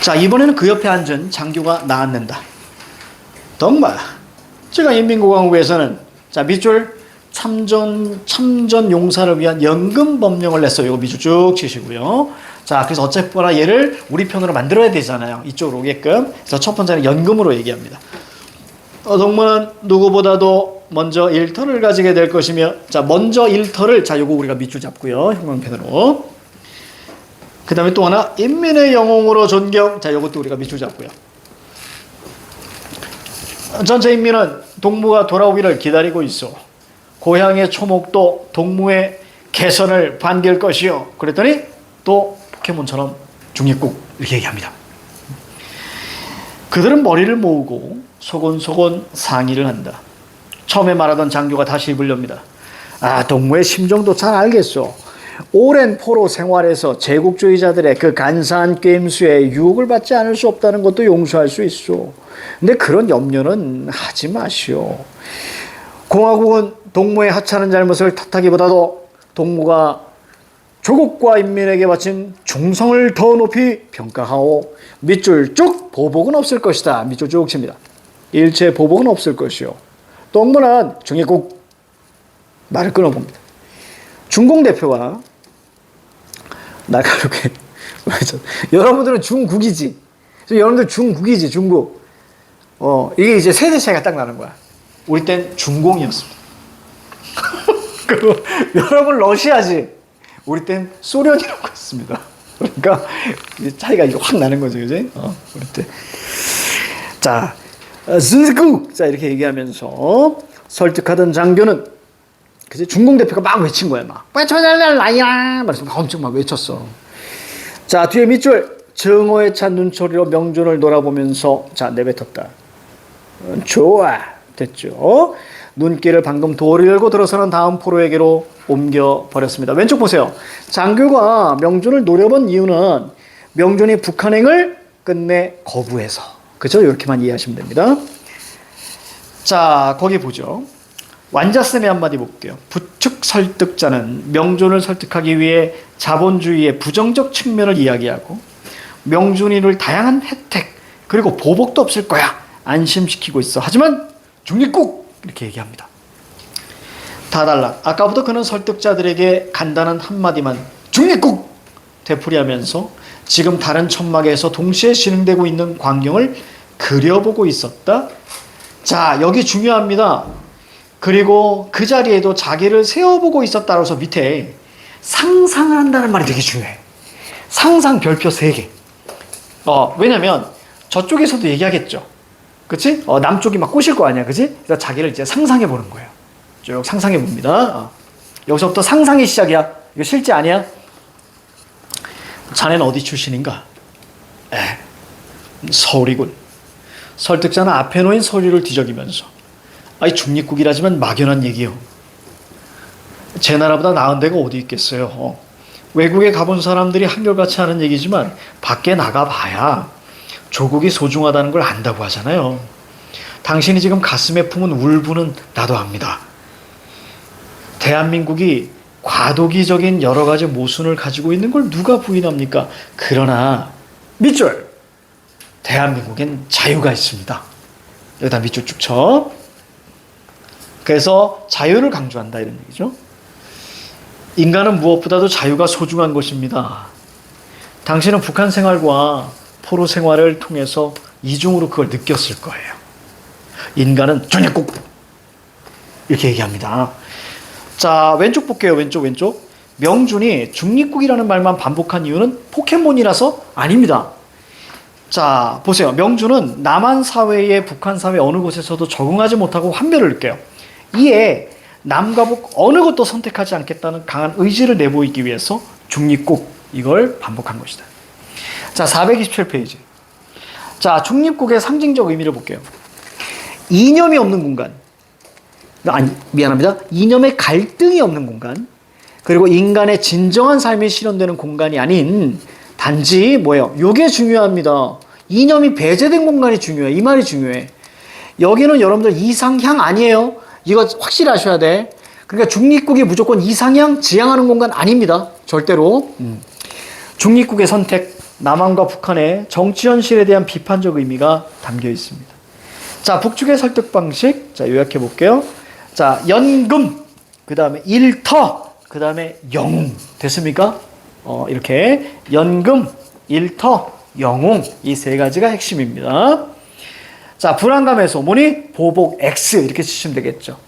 자, 이번에는 그 옆에 앉은 장교가 나앉는다. 덕마, 제가 인민공화국에서는 자, 밑줄 참전, 참전 용사를 위한 연금 법령을 냈어요. 이거 밑줄 쭉 치시고요. 자, 그래서 어쨌거나 얘를 우리 편으로 만들어야 되잖아요. 이쪽으로 오게끔. 그래서 첫 번째는 연금으로 얘기합니다. 어, 동무는 누구보다도 먼저 일터를 가지게 될 것이며, 자, 먼저 일터를, 자, 요거 우리가 밑줄 잡고요. 형광펜으로. 그 다음에 또 하나, 인민의 영웅으로 존경. 자, 요것도 우리가 밑줄 잡고요. 전체 인민은 동무가 돌아오기를 기다리고 있어. 고향의 초목도 동무의 개선을 반길 것이요. 그랬더니 또 포켓몬처럼 중립국 이렇게 얘기합니다. 그들은 머리를 모으고 소곤소곤 상의를 한다. 처음에 말하던 장교가 다시 입을 엽니다. 아, 동무의 심정도 잘 알겠소. 오랜 포로 생활에서 제국주의자들의 그 간사한 꿰임수에 유혹을 받지 않을 수 없다는 것도 용서할 수 있소. 근데 그런 염려는 하지 마시오. 공화국은 동무의 하찮은 잘못을 탓하기보다도 동무가 조국과 인민에게 바친 충성을 더 높이 평가하오. 밑줄 쭉 보복은 없을 것이다. 밑줄 쭉 칩니다. 일체 보복은 없을 것이요. 동무는 중립국 말을 끊어봅니다. 중공 대표가 날카롭게 말했죠. 여러분들은 중국이지. 여러분들 중국이지 중국. 어 이게 이제 세대 차이가 딱 나는 거야. 우리 땐 중공이었습니다. 그리고 여러분 러시아지. 우리 땐 소련이라고 했습니다. 그러니까 이 차이가 확 나는 거죠, 그지? 어, 우리 때. 자, ዝ국 자 이렇게 얘기하면서 설득하던 장교는 그제 중공 대표가 막 외친 거야, 막 외쳐달라야, 말해서 막 엄청 막 외쳤어. 자 뒤에 밑줄 정오에 찬 눈초리로 명준을 놀아보면서 자 내뱉었다. 어, 좋아 됐죠. 눈길을 방금 도를 열고 들어서는 다음 포로에게로 옮겨 버렸습니다. 왼쪽 보세요. 장교가 명준을 노려본 이유는 명준이 북한행을 끝내 거부해서 그죠? 이렇게만 이해하시면 됩니다. 자 거기 보죠. 완자쌤의 한마디 볼게요. 부축 설득자는 명준을 설득하기 위해 자본주의의 부정적 측면을 이야기하고 명준이를 다양한 혜택 그리고 보복도 없을 거야 안심시키고 있어. 하지만 중립국 이렇게 얘기합니다. 다 달라. 아까부터 그는 설득자들에게 간단한 한마디만 중립국 되풀이하면서 지금 다른 천막에서 동시에 진행되고 있는 광경을 그려보고 있었다. 자, 여기 중요합니다. 그리고 그 자리에도 자기를 세워보고 있었다라서 밑에 상상을 한다는 말이 되게 중요해. 상상 별표 3개. 어, 왜냐면 저쪽에서도 얘기하겠죠. 그치? 어, 남쪽이 막 꼬실 거 아니야. 그치? 그래서 자기를 이제 상상해 보는 거예요. 쭉 상상해 봅니다. 어. 여기서부터 상상의 시작이야. 이거 실제 아니야? 자네는 어디 출신인가? 에, 서울이군. 설득자는 앞에 놓인 서류를 뒤적이면서 아이 중립국이라지만 막연한 얘기요. 제 나라보다 나은 데가 어디 있겠어요. 어. 외국에 가본 사람들이 한결같이 하는 얘기지만 밖에 나가봐야 조국이 소중하다는 걸 안다고 하잖아요. 당신이 지금 가슴에 품은 울분은 나도 압니다. 대한민국이 과도기적인 여러 가지 모순을 가지고 있는 걸 누가 부인합니까? 그러나 밑줄 대한민국엔 자유가 있습니다. 여기다 밑줄 쭉 쳐. 그래서 자유를 강조한다 이런 얘기죠. 인간은 무엇보다도 자유가 소중한 것입니다. 당신은 북한 생활과 포로 생활을 통해서 이중으로 그걸 느꼈을 거예요. 인간은 전역국 이렇게 얘기합니다. 자 왼쪽 볼게요. 왼쪽 왼쪽. 명준이 중립국이라는 말만 반복한 이유는 포켓몬이라서 아닙니다. 자 보세요. 명준은 남한 사회에 북한 사회 어느 곳에서도 적응하지 못하고 환멸을 느껴요. 이에 남과 북 어느 것도 선택하지 않겠다는 강한 의지를 내보이기 위해서 중립국 이걸 반복한 것이다. 자, 427페이지. 자, 중립국의 상징적 의미를 볼게요. 이념이 없는 공간. 아니, 미안합니다. 이념의 갈등이 없는 공간. 그리고 인간의 진정한 삶이 실현되는 공간이 아닌 단지 뭐예요? 요게 중요합니다. 이념이 배제된 공간이 중요해. 이 말이 중요해. 여기는 여러분들 이상향 아니에요. 이거 확실히 아셔야 돼. 그러니까 중립국이 무조건 이상향 지향하는 공간 아닙니다. 절대로. 음. 중립국의 선택 남한과 북한의 정치 현실에 대한 비판적 의미가 담겨 있습니다. 자, 북측의 설득 방식. 자, 요약해 볼게요. 자, 연금, 그 다음에 일터, 그 다음에 영웅. 됐습니까? 어, 이렇게 연금, 일터, 영웅. 이 세 가지가 핵심입니다. 자, 불안감 해소. 뭐니? 보복 X. 이렇게 치시면 되겠죠.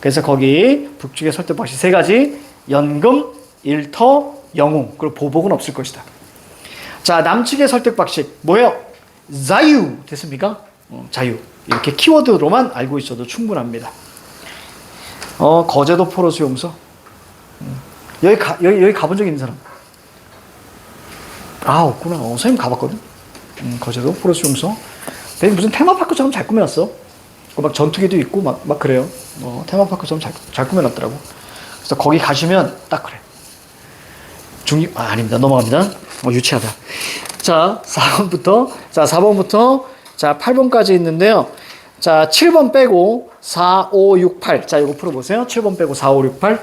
그래서 거기 북측의 설득 방식 세 가지. 연금, 일터, 영웅. 그리고 보복은 없을 것이다. 자, 남측의 설득 방식. 뭐예요? 자유. 됐습니까? 어, 자유. 이렇게 키워드로만 알고 있어도 충분합니다. 어, 거제도 포로 수 용서. 음. 여기 가, 여기, 여기 가본 적 있는 사람? 아, 없구나. 어, 선생님 가봤거든. 음, 거제도 포로 수 용서. 되게 무슨 테마파크처럼 잘 꾸며놨어. 그막 전투기도 있고 막, 막 그래요. 어, 테마파크처럼 잘, 잘 꾸며놨더라고. 그래서 거기 가시면 딱 그래. 중립, 아, 아닙니다. 넘어갑니다. 어, 유치하다. 자, 4번부터, 자, 4번부터, 자, 8번까지 있는데요. 자, 7번 빼고 4, 5, 6, 8. 자, 이거 풀어보세요. 7번 빼고 4, 5, 6, 8.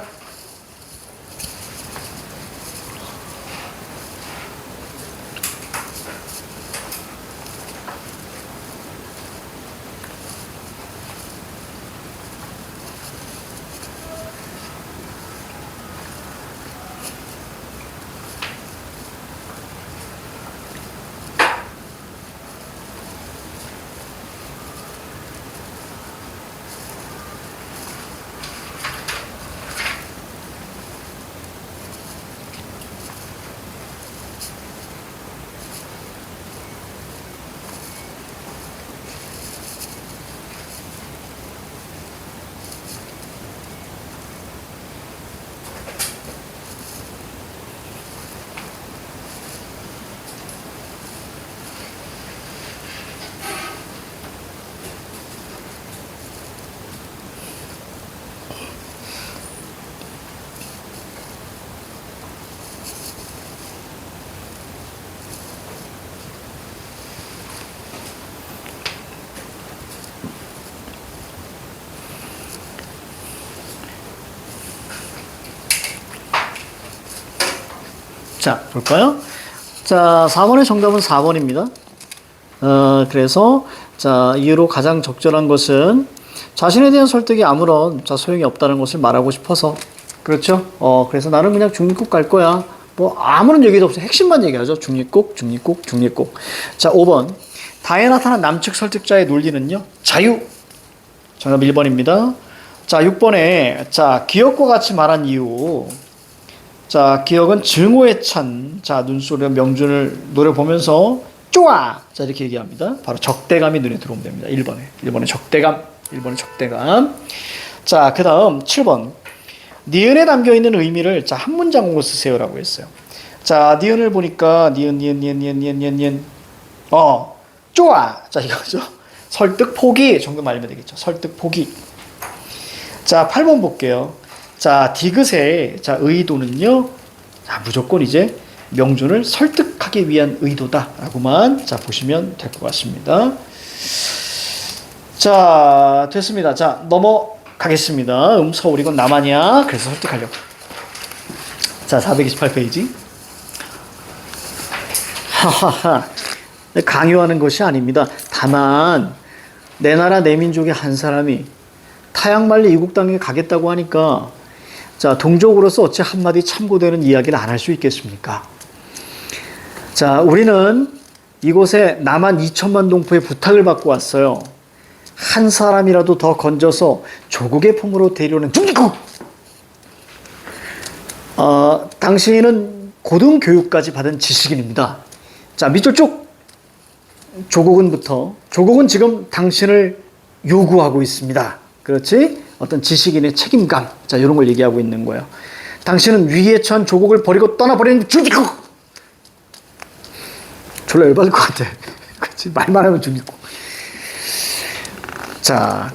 자, 볼까요? 자, 4번의 정답은 4번입니다. 어, 그래서, 자, 이유로 가장 적절한 것은 자신에 대한 설득이 아무런 자, 소용이 없다는 것을 말하고 싶어서. 그렇죠? 어, 그래서 나는 그냥 중립국 갈 거야. 뭐, 아무런 얘기도 없어. 핵심만 얘기하죠. 중립국, 중립국, 중립국. 자, 5번. 다에 나타난 남측 설득자의 논리는요, 자유. 정답 1번입니다. 자, 6번에, 자, 기억과 같이 말한 이유. 자, 기억은 증오에 찬, 자, 눈소리와 명준을 노려보면서, 좋아! 자, 이렇게 얘기합니다. 바로 적대감이 눈에 들어오면 됩니다. 1번에. 1번에 적대감. 1번에 적대감. 자, 그 다음 7번. 니은에 담겨 있는 의미를 자, 한 문장으로 쓰세요라고 했어요. 자, 니은을 보니까, 니은, 니은, 니은, 니은, 니은, 니은, 니은. 어, 좋아! 자, 이거죠. 설득 포기 정도 말하면 되겠죠. 설득 포기. 자, 8번 볼게요. 자, 디귿의 자, 의도는요. 자, 무조건 이제 명준을 설득하기 위한 의도다라고만 자, 보시면 될 것 같습니다. 자, 됐습니다. 자, 넘어가겠습니다. 음, 서울 이건 남한이야. 그래서 설득하려고. 자, 428페이지. 하하하. 강요하는 것이 아닙니다. 다만 내 나라 내 민족의 한 사람이 타양말리 이국 땅에 가겠다고 하니까 자 동족으로서 어찌 한마디 참고되는 이야기를 안 할 수 있겠습니까? 자 우리는 이곳에 남한 2천만 동포의 부탁을 받고 왔어요. 한 사람이라도 더 건져서 조국의 품으로 데려오는 중국. 어, 당신은 고등교육까지 받은 지식인입니다. 자 밑줄 쭉 조국은부터 조국은 지금 당신을 요구하고 있습니다. 그렇지? 어떤 지식인의 책임감. 자, 이런 걸 얘기하고 있는 거예요. 당신은 위기에 처한 조국을 버리고 떠나버리는 중립국! 졸라 열받을 것 같아. 그렇지? 말만 하면 중립국. 자,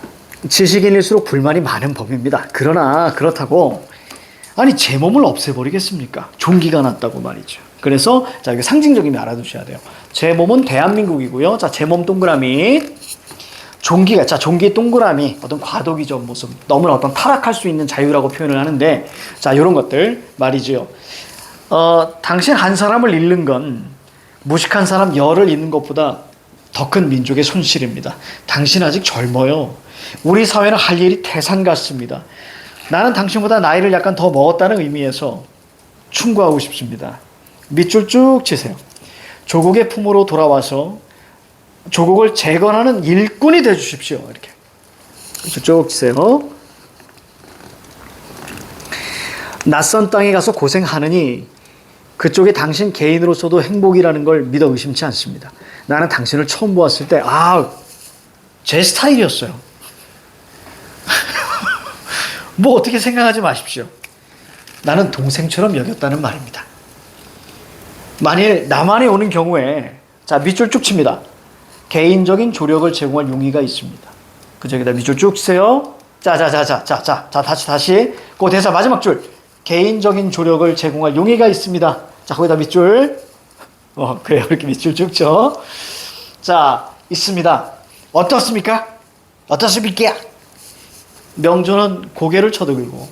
지식인일수록 불만이 많은 법입니다. 그러나 그렇다고 아니 제 몸을 없애버리겠습니까? 종기가 났다고 말이죠. 그래서 자 이게 상징적이면 알아두셔야 돼요. 제 몸은 대한민국이고요. 자제 몸 동그라미 종기가 자 종기의 동그라미 어떤 과도기적 모습 너무나 어떤 타락할 수 있는 자유라고 표현을 하는데 자 이런 것들 말이죠. 어 당신 한 사람을 잃는 건 무식한 사람 열을 잇는 것보다 더 큰 민족의 손실입니다. 당신 아직 젊어요. 우리 사회는 할 일이 태산 같습니다. 나는 당신보다 나이를 약간 더 먹었다는 의미에서 충고하고 싶습니다. 밑줄 쭉 치세요. 조국의 품으로 돌아와서 조국을 재건하는 일꾼이 되어 주십시오. 이렇게. 쭉 치세요. 낯선 땅에 가서 고생하느니 그쪽에 당신 개인으로서도 행복이라는 걸 믿어 의심치 않습니다. 나는 당신을 처음 보았을 때, 아, 제 스타일이었어요. 뭐 어떻게 생각하지 마십시오. 나는 동생처럼 여겼다는 말입니다. 만일 남한에 오는 경우에, 자, 밑줄 쭉 칩니다. 개인적인 조력을 제공할 용의가 있습니다. 그 저기다 밑줄 쭉 치세요. 자, 자, 자, 자, 자, 자, 자, 다시, 다시. 그 대사 마지막 줄. 개인적인 조력을 제공할 용의가 있습니다. 자, 거기다 밑줄. 어, 그래요. 이렇게 밑줄 쭉 쳐. 자, 있습니다. 어떻습니까? 어떻습니까? 명조는 고개를 쳐들고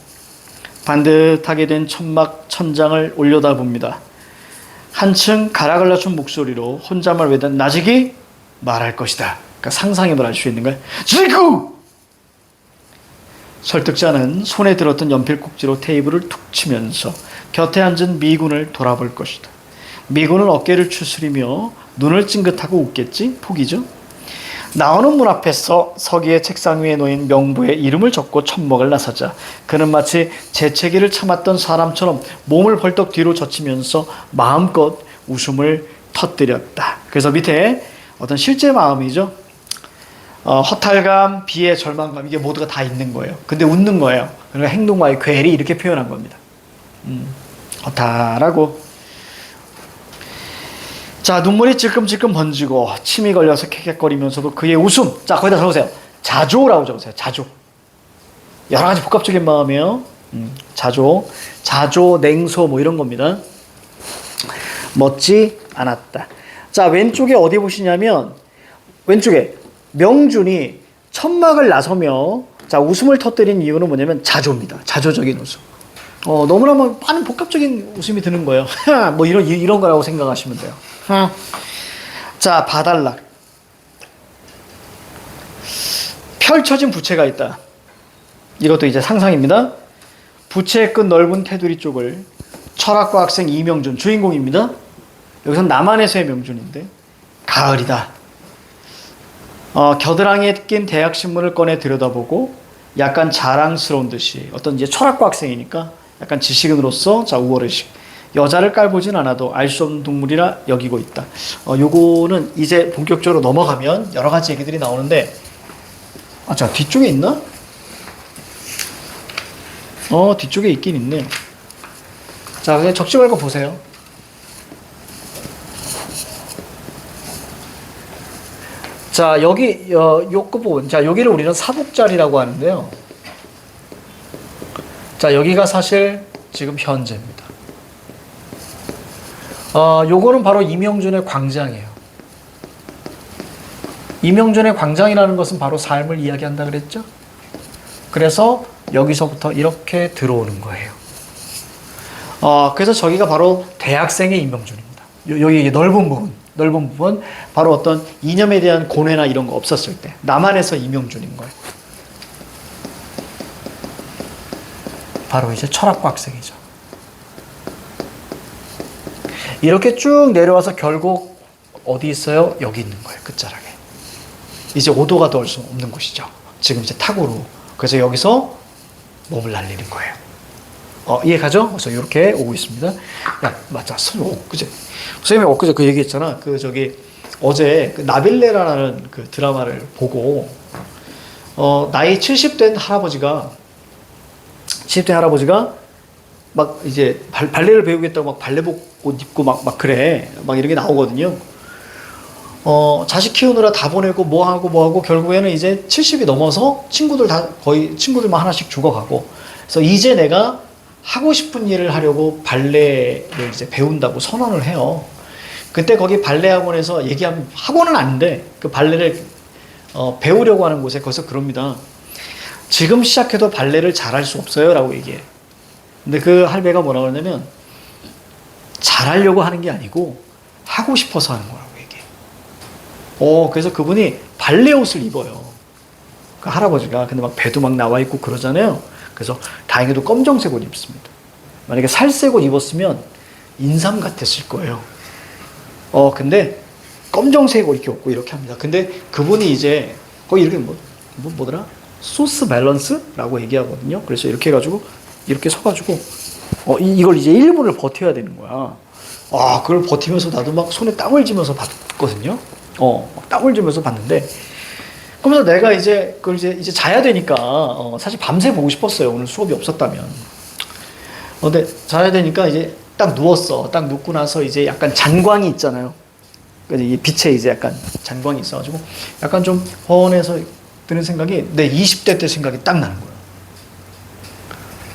반듯하게 된 천막 천장을 올려다봅니다. 한층 낮춘 목소리로 혼잣말 외던 나직이 말할 것이다. 그러니까 상상해볼 알수 있는 거야. 지구! 설득자는 손에 들었던 연필 꼭지로 테이블을 툭 치면서 곁에 앉은 미군을 돌아볼 것이다. 미군은 어깨를 추스리며 눈을 찡긋하고 웃겠지? 포기죠? 나오는 문 앞에서 서기의 책상 위에 놓인 명부의 이름을 적고 천먹을 나서자 그는 마치 재채기를 참았던 사람처럼 몸을 벌떡 뒤로 젖히면서 마음껏 웃음을 터뜨렸다. 그래서 밑에 어떤 실제 마음이죠. 어, 허탈감, 비애, 절망감 이게 모두가 다 있는 거예요. 근데 웃는 거예요. 그러니까 행동과의 괴리 이렇게 표현한 겁니다. 음, 허탈하고 자 눈물이 찔끔찔끔 번지고 침이 걸려서 캑캑거리면서도 그의 웃음 자 거기다 적으세요. 자조라고 적으세요. 자조. 여러 가지 복합적인 마음이에요. 음, 자조, 자조, 냉소 뭐 이런 겁니다. 멋지 않았다. 자 왼쪽에 어디 보시냐면 왼쪽에 명준이 천막을 나서며 자 웃음을 터뜨린 이유는 뭐냐면 자조입니다. 자조적인 웃음. 어, 너무나 뭐 많은 복합적인 웃음이 드는 거예요. 뭐 이런 이런 거라고 생각하시면 돼요. 자 바달락 펼쳐진 부채가 있다. 이것도 이제 상상입니다. 부채의 끝 넓은 테두리 쪽을 철학과 학생 이명준 주인공입니다. 여기서 남한에서의 명준인데 가을이다. 어, 겨드랑이에 낀 대학 신문을 꺼내 들여다보고 약간 자랑스러운 듯이 어떤 이제 철학과 학생이니까 약간 지식인으로서 자 우월의식 여자를 깔보진 않아도 알 수 없는 동물이라 여기고 있다. 어, 요거는 이제 본격적으로 넘어가면 여러 가지 얘기들이 나오는데 아, 자 뒤쪽에 있나? 어 뒤쪽에 있긴 있네. 자 그냥 적지 말고 보세요. 자 여기 어, 요 끝부분 자 여기를 우리는 사복자리라고 하는데요. 자 여기가 사실 지금 현재입니다. 어, 요거는 바로 이명준의 광장이에요. 이명준의 광장이라는 것은 바로 삶을 이야기한다 그랬죠? 그래서 여기서부터 이렇게 들어오는 거예요. 어, 그래서 저기가 바로 대학생의 이명준입니다. 요- 여기 넓은 부분, 넓은 부분, 바로 어떤 이념에 대한 고뇌나 이런 거 없었을 때, 남한에서 이명준인 거예요. 바로 이제 철학과 학생이죠. 이렇게 쭉 내려와서 결국 어디 있어요? 여기 있는 거예요. 끝자락에. 이제 오도가 더 올 수 없는 곳이죠. 지금 이제 탁으로. 그래서 여기서 몸을 날리는 거예요. 어, 이해 가죠? 그래서 이렇게 오고 있습니다. 야, 맞아. 선 그제. 선생님이 엊그제 그 얘기 했잖아. 그 저기 어제 그 나빌레라는 그 드라마를 보고 어, 나이 70된 할아버지가 70대 할아버지가 막 이제 발, 발레를 배우겠다고 막 발레복 옷 입고 막, 막 그래. 막 이런 게 나오거든요. 어, 자식 키우느라 다 보내고 뭐 하고 뭐 하고 결국에는 이제 70이 넘어서 친구들 다 거의 친구들만 하나씩 죽어가고. 그래서 이제 내가 하고 싶은 일을 하려고 발레를 이제 배운다고 선언을 해요. 그때 거기 발레 학원에서 얘기하면 학원은 아닌데 그 발레를 어, 배우려고 하는 곳에 거기서 그럽니다. 지금 시작해도 발레를 잘할 수 없어요라고 얘기해. 근데 그 할배가 뭐라고 하냐면 잘하려고 하는 게 아니고 하고 싶어서 하는 거라고 얘기해. 어, 그래서 그분이 발레 옷을 입어요. 그 할아버지가. 근데 막 배도 막 나와 있고 그러잖아요. 그래서 다행히도 검정색 옷 입습니다. 만약에 살색 옷 입었으면 인삼 같았을 거예요. 어, 근데 검정색 옷 이렇게 입고 이렇게 합니다. 근데 그분이 이제 거의 이렇게 뭐, 뭐 뭐더라? 소스 밸런스라고 얘기하거든요. 그래서 이렇게 해가지고 이렇게 서가지고 어, 이, 이걸 이제 1분을 버텨야 되는 거야. 아, 그걸 버티면서 나도 막 손에 땀을 쥐면서 봤거든요. 어, 막 땀을 쥐면서 봤는데 그러면서 내가 이제 그걸 이제 이제 자야 되니까 어, 사실 밤새 보고 싶었어요. 오늘 수업이 없었다면. 어, 근데 자야 되니까 이제 딱 누웠어. 딱 눕고 나서 이제 약간 잔광이 있잖아요. 이 빛에 이제 약간 잔광이 있어가지고 약간 좀 허원해서 드는 생각이 내 20대 때 생각이 딱 나는 거예요.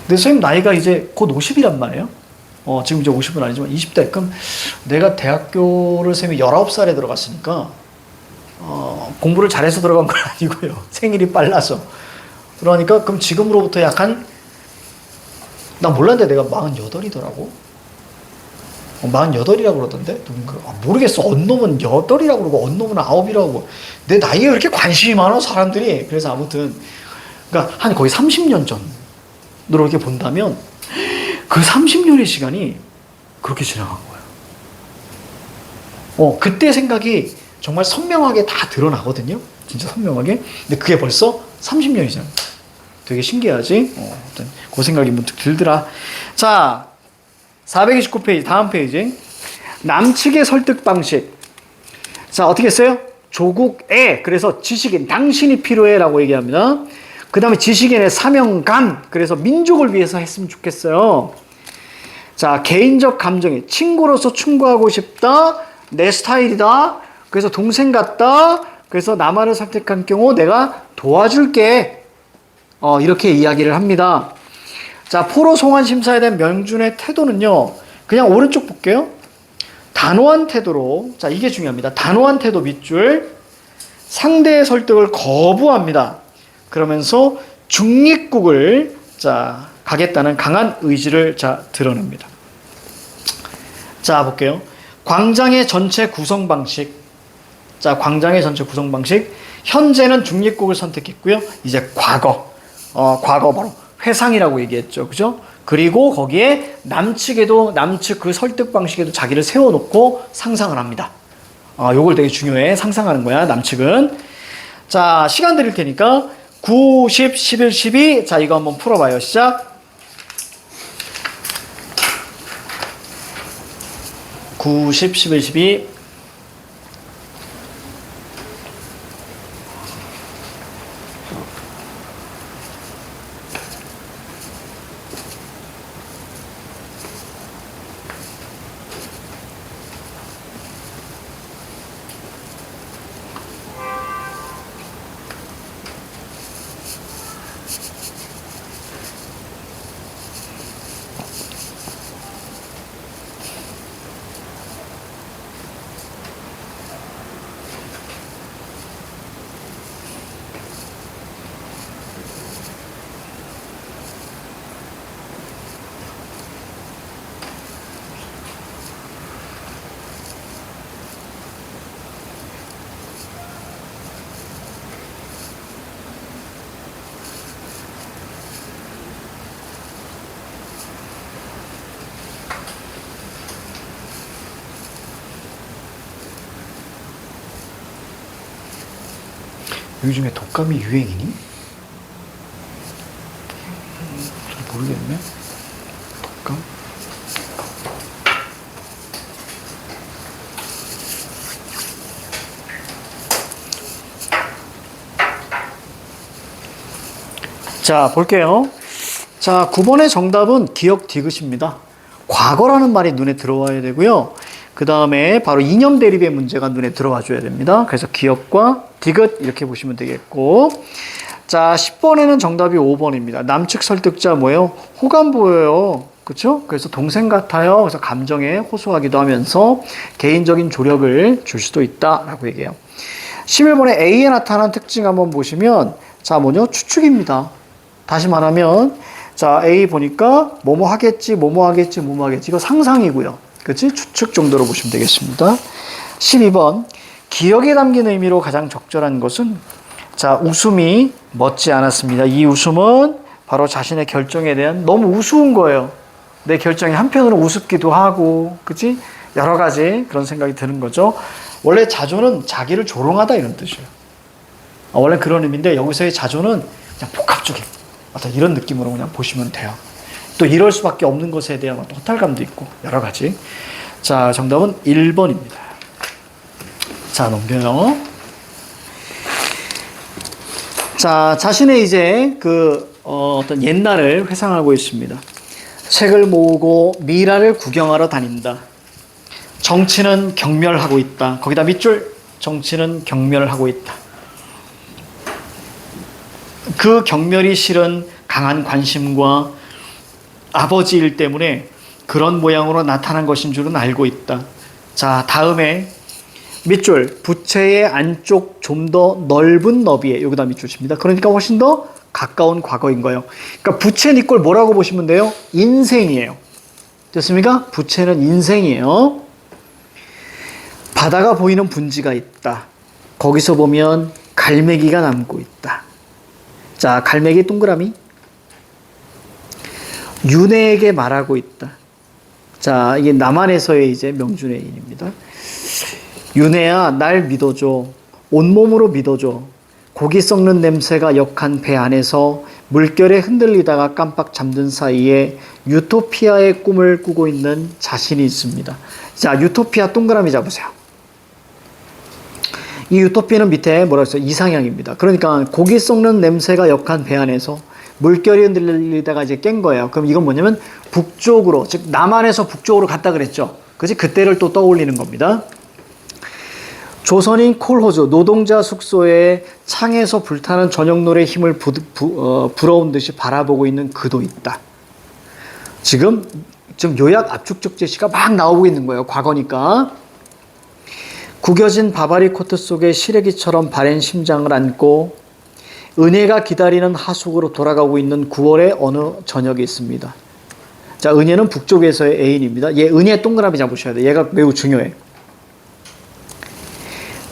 근데 선생님 나이가 이제 곧 50이란 말이에요. 어, 지금 이제 50은 아니지만 20대. 그럼 내가 대학교를 쌤이 19살에 들어갔으니까 어, 공부를 잘해서 들어간 건 아니고요. 생일이 빨라서. 그러니까 그럼 지금으로부터 약간 나 몰랐는데 내가 48이더라고. 어, 48이라고 그러던데? 누군가. 아, 모르겠어. 언놈은 8이라고 그러고, 언놈은 9이라고 그러고. 내 나이에 그렇게 관심이 많아, 사람들이. 그래서 아무튼. 그러니까 한 거의 30년 전으로 이렇게 본다면, 그 30년의 시간이 그렇게 지나간 거예요. 어, 그때 생각이 정말 선명하게 다 드러나거든요. 진짜 선명하게. 근데 그게 벌써 30년이잖아요. 되게 신기하지? 어, 그 생각이 문득 들더라. 자, 429페이지, 다음 페이지. 남측의 설득 방식. 자, 어떻게 했어요? 조국에, 그래서 지식인, 당신이 필요해 라고 얘기합니다. 그 다음에 지식인의 사명감, 그래서 민족을 위해서 했으면 좋겠어요. 자, 개인적 감정이 친구로서 충고하고 싶다, 내 스타일이다, 그래서 동생 같다, 그래서 나만을 선택한 경우 내가 도와줄게. 어, 이렇게 이야기를 합니다. 자, 포로 송환 심사에 대한 명준의 태도는요, 그냥 오른쪽 볼게요. 단호한 태도로, 자, 이게 중요합니다. 단호한 태도 밑줄, 상대의 설득을 거부합니다. 그러면서 중립국을, 자, 가겠다는 강한 의지를, 자, 드러냅니다. 자, 볼게요. 광장의 전체 구성 방식. 자, 광장의 전체 구성 방식. 현재는 중립국을 선택했고요. 이제 과거. 어, 과거 바로 회상이라고 얘기했죠. 그죠? 그리고 거기에 남측에도 남측 그 설득 방식에도 자기를 세워놓고 상상을 합니다. 어, 요걸 되게 중요해. 상상하는 거야. 남측은. 자, 시간 드릴 테니까 9, 10, 11, 12. 자, 이거 한번 풀어봐요. 시작. 9, 10, 11, 12. 요즘에 독감이 유행이니? 음, 잘 모르겠네. 독감? 자, 볼게요. 자, 9번의 정답은 기억 디귿입니다. 과거라는 말이 눈에 들어와야 되고요. 그 다음에 바로 이념 대립의 문제가 눈에 들어와 줘야 됩니다. 그래서 기억과 디귿 이렇게 보시면 되겠고. 자, 10번에는 정답이 5번입니다. 남측 설득자 뭐예요? 호감 보여요. 그렇죠? 그래서 동생 같아요. 그래서 감정에 호소하기도 하면서 개인적인 조력을 줄 수도 있다라고 얘기해요. 11번에 A에 나타난 특징 한번 보시면 자, 뭐죠? 추측입니다. 다시 말하면 자, A 보니까 뭐뭐 하겠지, 뭐뭐 하겠지, 뭐뭐 하겠지. 이거 상상이고요. 그치? 추측 정도로 보시면 되겠습니다. 12번. 기억에 담긴 의미로 가장 적절한 것은 자, 웃음이 멋지 않았습니다. 이 웃음은 바로 자신의 결정에 대한 너무 우스운 거예요. 내 결정이 한편으로 우습기도 하고, 그치? 여러 가지 그런 생각이 드는 거죠. 원래 자조는 자기를 조롱하다 이런 뜻이에요. 어, 원래 그런 의미인데 여기서의 자조는 그냥 복합적인 어떤 이런 느낌으로 그냥 보시면 돼요. 또 이럴 수밖에 없는 것에 대한 어떤 허탈감도 있고 여러 가지. 자, 정답은 1번입니다. 자, 넘겨요. 자, 자신의 이제 그 어, 어떤 옛날을 회상하고 있습니다. 책을 모으고 미라를 구경하러 다닌다. 정치는 경멸하고 있다. 거기다 밑줄 정치는 경멸하고 있다. 그 경멸이 실은 강한 관심과 아버지 일 때문에 그런 모양으로 나타난 것인 줄은 알고 있다. 자, 다음에 밑줄 부채의 안쪽 좀 더 넓은 너비에 여기다 밑줄 칩니다. 그러니까 훨씬 더 가까운 과거인 거예요. 그러니까 부채 니꼴 뭐라고 보시면 돼요? 인생이에요. 됐습니까? 부채는 인생이에요. 바다가 보이는 분지가 있다. 거기서 보면 갈매기가 남고 있다. 자, 갈매기 동그라미. 윤혜에게 말하고 있다. 자, 이게 남한에서의 이제 명준의 인입니다. 윤혜야, 날 믿어줘. 온몸으로 믿어줘. 고기 썩는 냄새가 역한 배 안에서 물결에 흔들리다가 깜빡 잠든 사이에 유토피아의 꿈을 꾸고 있는 자신이 있습니다. 자, 유토피아 동그라미 잡으세요. 이 유토피아는 밑에 뭐라 했어요? 이상향입니다. 그러니까 고기 썩는 냄새가 역한 배 안에서 물결이 흔들리다가 이제 깬 거예요. 그럼 이건 뭐냐면 북쪽으로, 즉 남한에서 북쪽으로 갔다 그랬죠. 그지? 그때를 또 떠올리는 겁니다. 조선인 콜호주 노동자 숙소에 창에서 불타는 저녁노래 힘을 부, 부, 어, 부러운 듯이 바라보고 있는 그도 있다. 지금 지금 요약 압축적 제시가 막 나오고 있는 거예요. 과거니까. 구겨진 바바리 코트 속에 시래기처럼 바랜 심장을 안고 은혜가 기다리는 하숙으로 돌아가고 있는 9월의 어느 저녁이 있습니다. 자, 은혜는 북쪽에서의 애인입니다. 얘 은혜 동그라미 잡으셔야 돼. 얘가 매우 중요해.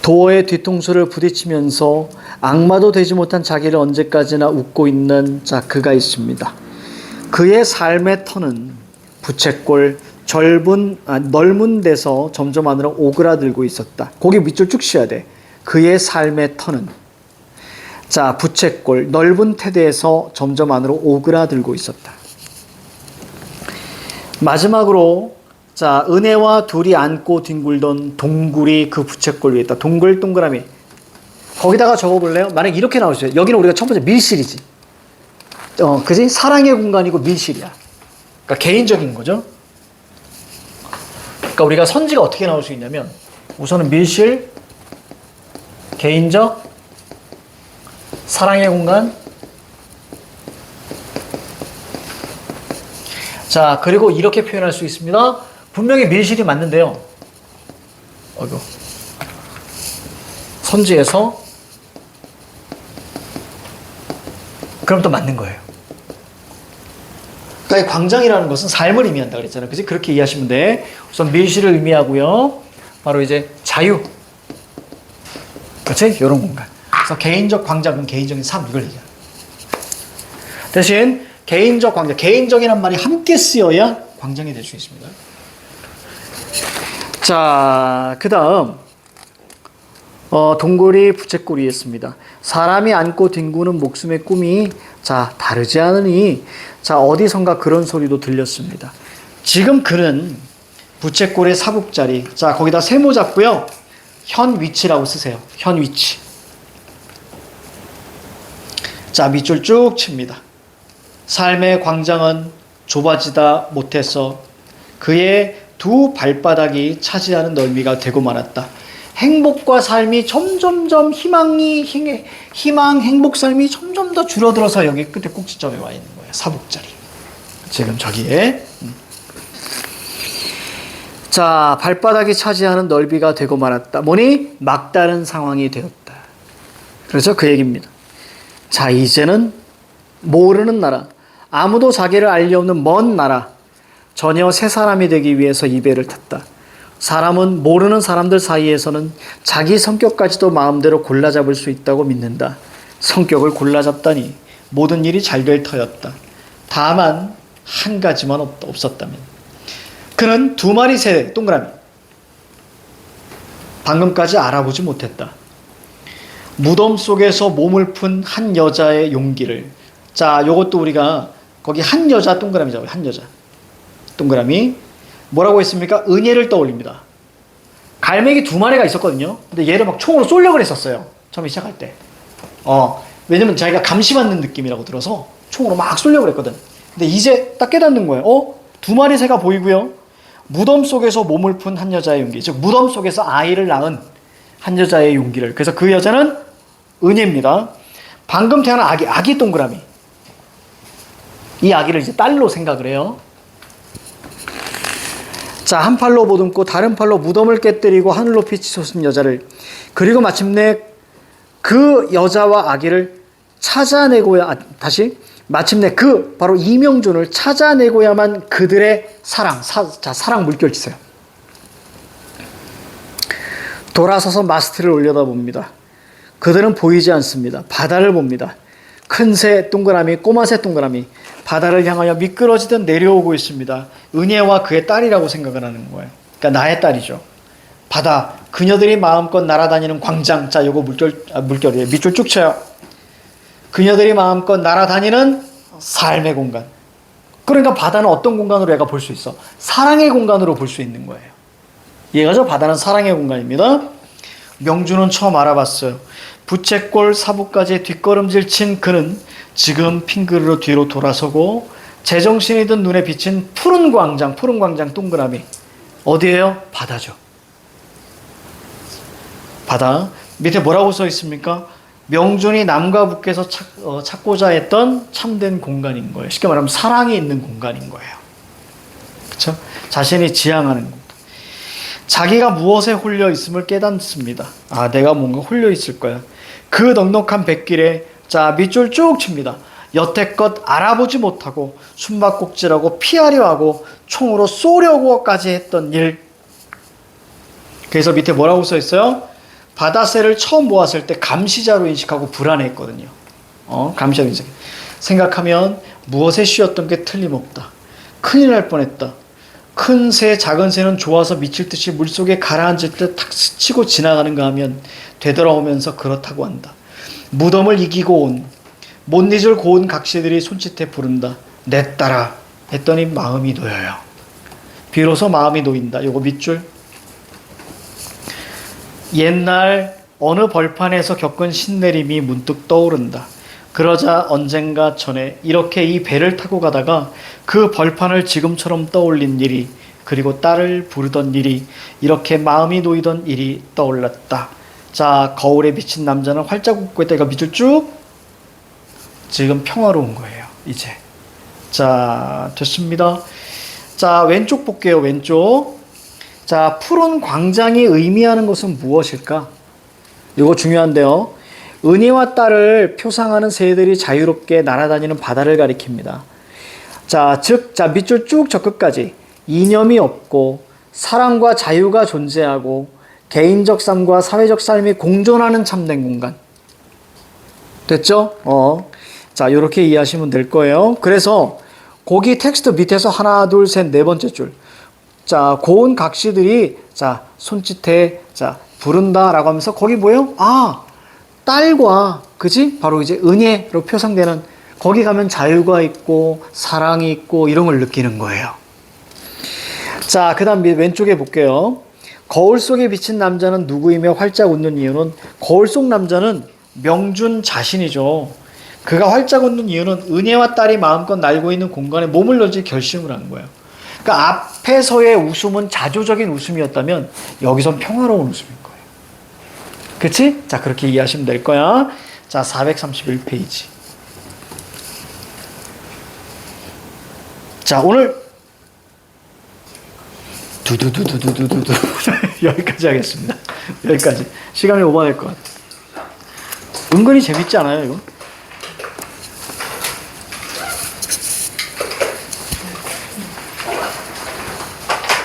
도어의 뒤통수를 부딪히면서 악마도 되지 못한 자기를 언제까지나 웃고 있는 자 그가 있습니다. 그의 삶의 터는 부채꼴 넓은 아, 넓은 데서 점점 안으로 오그라들고 있었다. 거기 밑줄 쭉 쉬어야 돼. 그의 삶의 터는 자 부채꼴 넓은 태대에서 점점 안으로 오그라들고 있었다. 마지막으로 자, 은혜와 둘이 안고 뒹굴던 동굴이 그 부채꼴 위에 있다. 동글 동그라미. 거기다가 적어 볼래요? 만약 이렇게 나오죠. 여기는 우리가 첫 번째 밀실이지. 어, 그지? 사랑의 공간이고 밀실이야. 그러니까 개인적인 거죠. 그러니까 우리가 선지가 어떻게 나올 수 있냐면 우선은 밀실, 개인적, 사랑의 공간. 자, 그리고 이렇게 표현할 수 있습니다. 분명히 밀실이 맞는데요. 어이구. 선지에서 그럼 또 맞는 거예요. 그러니까 이 광장이라는 것은 삶을 의미한다 그랬잖아요. 그지? 그렇게 이해하시면 돼. 우선 밀실을 의미하고요. 바로 이제 자유. 그렇지? 이런 공간. 그래서 개인적 광장은 개인적인 삶 이걸 얘기해요. 대신 개인적 광장, 개인적이란 말이 함께 쓰여야 광장이 될 수 있습니다. 자, 그 다음, 어, 동굴이 부채꼴이었습니다. 사람이 안고 뒹구는 목숨의 꿈이, 자, 다르지 않으니, 자, 어디선가 그런 소리도 들렸습니다. 지금 그는 부채꼴의 사북자리, 자, 거기다 세모 잡고요. 현 위치라고 쓰세요. 현 위치. 자, 밑줄 쭉 칩니다. 삶의 광장은 좁아지다 못해서 그의 두 발바닥이 차지하는 넓이가 되고 말았다. 행복과 삶이 점점점 희망이 희망 행복 삶이 점점 더 줄어들어서 여기 끝에 꼭지점에 와 있는 거예요. 사북자리. 지금 저기에 음. 자 발바닥이 차지하는 넓이가 되고 말았다. 뭐니 막다른 상황이 되었다. 그래서 그 얘기입니다. 자 이제는 모르는 나라 아무도 자기를 알리 없는 먼 나라 전혀 새 사람이 되기 위해서 이 배를 탔다. 사람은 모르는 사람들 사이에서는 자기 성격까지도 마음대로 골라잡을 수 있다고 믿는다. 성격을 골라잡다니 모든 일이 잘 될 터였다. 다만 한 가지만 없, 없었다면 그는 두 마리 새 동그라미 방금까지 알아보지 못했다. 무덤 속에서 몸을 푼 한 여자의 용기를. 자 요것도 우리가 거기 한 여자 동그라미자고요 한 여자 동그라미. 뭐라고 했습니까? 은혜를 떠올립니다. 갈매기 두 마리가 있었거든요. 근데 얘를 막 총으로 쏠려고 했었어요. 처음에 시작할 때 어 왜냐면 자기가 감시받는 느낌이라고 들어서 총으로 막 쏠려고 했거든. 근데 이제 딱 깨닫는 거예요. 어 두 마리 새가 보이고요. 무덤 속에서 몸을 푼 한 여자의 용기. 즉 무덤 속에서 아이를 낳은 한 여자의 용기를. 그래서 그 여자는 은혜입니다. 방금 태어난 아기 아기 동그라미. 이 아기를 이제 딸로 생각을 해요. 자, 한 팔로 보듬고 다른 팔로 무덤을 깨뜨리고 하늘 높이 치솟은 여자를. 그리고 마침내 그 여자와 아기를 찾아내고야 아, 다시. 마침내 그 바로 이명준을 찾아내고야만 그들의 사랑 사, 자 사랑 물결 치세요. 돌아서서 마스트를 올려다봅니다. 그들은 보이지 않습니다. 바다를 봅니다. 큰 새 동그라미, 꼬마 새 동그라미, 바다를 향하여 미끄러지듯 내려오고 있습니다. 은혜와 그의 딸이라고 생각을 하는 거예요. 그러니까 나의 딸이죠. 바다, 그녀들이 마음껏 날아다니는 광장. 자, 요거 물결, 아, 물결이에요. 밑줄 쭉 쳐요. 그녀들이 마음껏 날아다니는 삶의 공간. 그러니까 바다는 어떤 공간으로 얘가 볼 수 있어? 사랑의 공간으로 볼 수 있는 거예요. 이해가죠? 바다는 사랑의 공간입니다. 명주는 처음 알아봤어요. 부채꼴 사부까지 뒷걸음질 친 그는 지금 핑크로 뒤로 돌아서고 제정신이 든 눈에 비친 푸른 광장, 푸른 광장 동그라미. 어디예요? 바다죠. 바다. 밑에 뭐라고 써 있습니까? 명준이 남과 북께서 찾, 어, 찾고자 했던 참된 공간인 거예요. 쉽게 말하면 사랑이 있는 공간인 거예요. 그렇죠? 자신이 지향하는. 자기가 무엇에 홀려 있음을 깨닫습니다. 아, 내가 뭔가 홀려 있을 거야. 그 넉넉한 백길에 자 밑줄 쭉 칩니다. 여태껏 알아보지 못하고 숨바꼭질하고 피하려 하고 총으로 쏘려고까지 했던 일. 그래서 밑에 뭐라고 써 있어요? 바다새를 처음 보았을 때 감시자로 인식하고 불안해했거든요. 어, 감시자로 인식. 생각하면 무엇에 쉬었던 게 틀림없다. 큰일 날 뻔했다. 큰 새, 작은 새는 좋아서 미칠 듯이 물속에 가라앉을 듯탁 스치고 지나가는가 하면 되돌아오면서 그렇다고 한다. 무덤을 이기고 온, 못 잊을 고운 각시들이 손짓해 부른다. 내 딸아. 했더니 마음이 놓여요. 비로소 마음이 놓인다. 요거 밑줄. 옛날 어느 벌판에서 겪은 신내림이 문득 떠오른다. 그러자 언젠가 전에 이렇게 이 배를 타고 가다가 그 벌판을 지금처럼 떠올린 일이 그리고 딸을 부르던 일이 이렇게 마음이 놓이던 일이 떠올랐다. 자, 거울에 비친 남자는 활짝 웃고 있다. 이거 밑줄 쭉. 지금 평화로운 거예요. 이제. 자, 됐습니다. 자, 왼쪽 볼게요. 왼쪽. 자, 푸른 광장이 의미하는 것은 무엇일까? 이거 중요한데요. 은혜와 딸을 표상하는 새들이 자유롭게 날아다니는 바다를 가리킵니다. 자, 즉, 자, 밑줄 쭉 저 끝까지. 이념이 없고, 사랑과 자유가 존재하고, 개인적 삶과 사회적 삶이 공존하는 참된 공간. 됐죠? 어. 자, 이렇게 이해하시면 될 거예요. 그래서, 거기 텍스트 밑에서 하나, 둘, 셋, 네 번째 줄. 자, 고운 각시들이, 자, 손짓해, 자, 부른다라고 하면서, 거기 뭐예요? 아, 딸과 그지 바로 이제 은혜로 표상되는 거기 가면 자유가 있고 사랑이 있고 이런 걸 느끼는 거예요. 자, 그다음 왼쪽에 볼게요. 거울 속에 비친 남자는 누구이며 활짝 웃는 이유는 거울 속 남자는 명준 자신이죠. 그가 활짝 웃는 이유는 은혜와 딸이 마음껏 날고 있는 공간에 몸을 넣지 결심을 한 거예요. 그러니까 앞에서의 웃음은 자조적인 웃음이었다면 여기선 평화로운 거예요. 그치? 자, 그렇게 이해하시면 될 거야. 자, 431페이지. 자, 오늘 두두두두두두두 여기까지 하겠습니다. 여기까지. 시간이 오버될 것 같아. 은근히 재밌지 않아요, 이거?